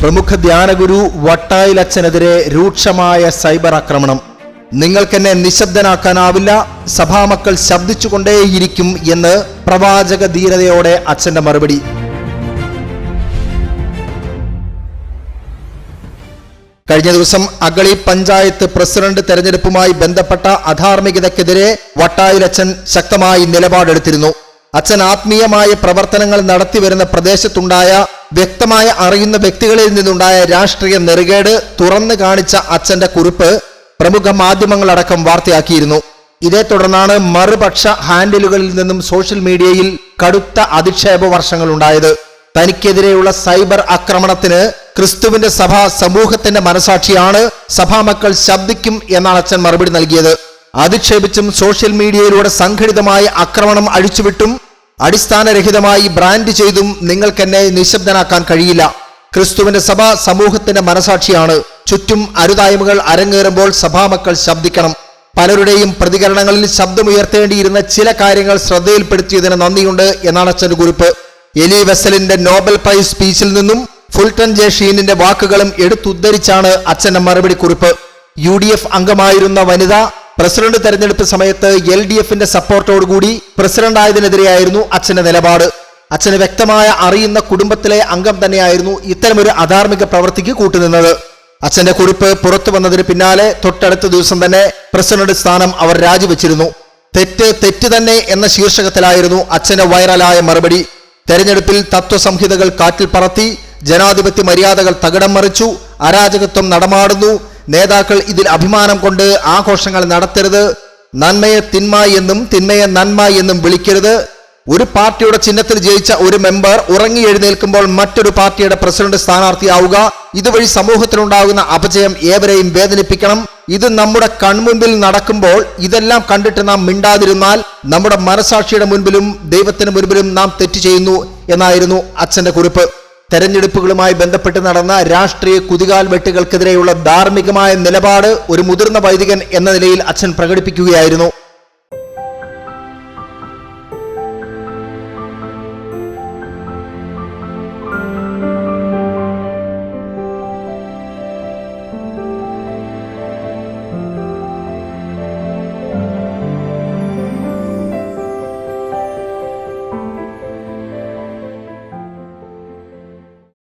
പ്രമുഖ ധ്യാനഗുരു വട്ടായിൽ അച്ഛനെതിരെ രൂക്ഷമായ സൈബർ ആക്രമണം. നിങ്ങൾക്കെന്നെ നിശബ്ദനാക്കാനാവില്ല സഭാമക്കൾ ശബ്ദിച്ചുകൊണ്ടേയിരിക്കും എന്ന് പ്രവാചക ധീരതയോടെ അച്ഛന്റെ മറുപടി. കഴിഞ്ഞ ദിവസം അഗളി പഞ്ചായത്ത് പ്രസിഡന്റ് തെരഞ്ഞെടുപ്പുമായി ബന്ധപ്പെട്ട അധാർമികതയ്ക്കെതിരെ വട്ടായിലച്ചൻ ശക്തമായി നിലപാടെടുത്തിരുന്നു. അച്ഛൻ ആത്മീയമായ പ്രവർത്തനങ്ങൾ നടത്തിവരുന്ന പ്രദേശത്തുണ്ടായ വ്യക്തമായ അറിയുന്ന വ്യക്തികളിൽ നിന്നുണ്ടായ രാഷ്ട്രീയ നെറുകേട് തുറന്നു കാണിച്ച അച്ഛന്റെ കുറിപ്പ് പ്രമുഖ മാധ്യമങ്ങളടക്കം വാർത്തയാക്കിയിരുന്നു. ഇതേ തുടർന്നാണ് മറുപക്ഷ ഹാൻഡിലുകളിൽ നിന്നും സോഷ്യൽ മീഡിയയിൽ കടുത്ത അധിക്ഷേപ വർഷങ്ങൾ ഉണ്ടായത് തനിക്കെതിരെയുള്ള സൈബർ ആക്രമണത്തിന് ക്രിസ്തുവിന്റെ സഭ സമൂഹത്തിന്റെ മനസാക്ഷിയാണ് സഭാമക്കൾ ശബ്ദിക്കും എന്നാണ് അച്ഛൻ മറുപടി നൽകിയത്. അധിക്ഷേപിച്ചും സോഷ്യൽ മീഡിയയിലൂടെ സംഘടിതമായ ആക്രമണം അഴിച്ചുവിട്ടും അടിസ്ഥാനരഹിതമായി ബ്രാൻഡ് ചെയ്തും നിങ്ങൾക്കെന്നെ നിശബ്ദനാക്കാൻ കഴിയില്ല. ക്രിസ്തുവിന്റെ സഭ സമൂഹത്തിന്റെ മനസാക്ഷിയാണ്. ചുറ്റും അരുതായ്മകൾ അരങ്ങേറുമ്പോൾ സഭാമക്കൾ ശബ്ദിക്കണം. പലരുടെയും പ്രതികരണങ്ങളിൽ ശബ്ദമുയർത്തേണ്ടിയിരുന്ന ചില കാര്യങ്ങൾ ശ്രദ്ധയിൽപ്പെടുത്തിയതിന് നന്ദിയുണ്ട് എന്നാണ് അച്ഛന്റെ കുറിപ്പ്. എലി വെസലിന്റെ നോബൽ പ്രൈസ് സ്പീച്ചിൽ നിന്നും ഫുൾട്ടൺ ജെ ഷീനിന്റെ വാക്കുകളും എടുത്തുദ്ധരിച്ചാണ് അച്ഛന്റെ മറുപടി കുറിപ്പ്. യു ഡി എഫ് അംഗമായിരുന്ന വനിത പ്രസിഡന്റ് തെരഞ്ഞെടുപ്പ് സമയത്ത് എൽ ഡി എഫിന്റെ സപ്പോർട്ടോടുകൂടി പ്രസിഡന്റായതിനെതിരെയായിരുന്നു അച്ഛന്റെ നിലപാട്. അച്ഛന് വ്യക്തമായ അറിയുന്ന കുടുംബത്തിലെ അംഗം തന്നെയായിരുന്നു ഇത്തരമൊരു അധാർമിക പ്രവൃത്തിക്ക് കൂട്ടുനിന്നത്. അച്ഛന്റെ കുറിപ്പ് പുറത്തു വന്നതിന് പിന്നാലെ തൊട്ടടുത്ത ദിവസം തന്നെ പ്രസിഡന്റ് സ്ഥാനം അവർ രാജിവെച്ചിരുന്നു. തെറ്റ് തെറ്റ് തന്നെ എന്ന ശീർഷകത്തിലായിരുന്നു അച്ഛന്റെ വൈറലായ മറുപടി. തെരഞ്ഞെടുപ്പിൽ തത്വസംഹിതകൾ കാറ്റിൽ പറത്തി ജനാധിപത്യ മര്യാദകൾ തകിടം മറിച്ചു അരാജകത്വം നടമാടുന്നു നേതാക്കൾ ഇതിൽ അഭിമാനം കൊണ്ട് ആഘോഷങ്ങൾ നടത്തരുത്. നന്മയെ തിന്മ എന്നും തിന്മയെ നന്മ എന്നും വിളിക്കരുത്. ഒരു പാർട്ടിയുടെ ചിഹ്നത്തിൽ ജയിച്ച ഒരു മെമ്പർ ഉറങ്ങി എഴുന്നേൽക്കുമ്പോൾ മറ്റൊരു പാർട്ടിയുടെ പ്രസിഡന്റ് സ്ഥാനാർത്ഥിയാവുക. ഇതുവഴി സമൂഹത്തിലുണ്ടാകുന്ന അപജയം ഏവരെയും വേദനിപ്പിക്കണം. ഇത് നമ്മുടെ കൺമുമ്പിൽ നടക്കുമ്പോൾ ഇതെല്ലാം കണ്ടിട്ട് നാം മിണ്ടാതിരുന്നാൽ നമ്മുടെ മനസാക്ഷിയുടെ മുൻപിലും ദൈവത്തിന് മുൻപിലും നാം തെറ്റ് ചെയ്യുന്നു എന്നായിരുന്നു അച്ഛന്റെ കുറിപ്പ്. തെരഞ്ഞെടുപ്പുകളുമായി ബന്ധപ്പെട്ട് നടന്ന രാഷ്ട്രീയ കുതികാൽ വെട്ടുകൾക്കെതിരെയുള്ള ധാർമ്മികമായ നിലപാട് ഒരു മുതിർന്ന വൈദികൻ എന്ന നിലയിൽ അച്ഛൻ പ്രകടിപ്പിക്കുകയായിരുന്നു.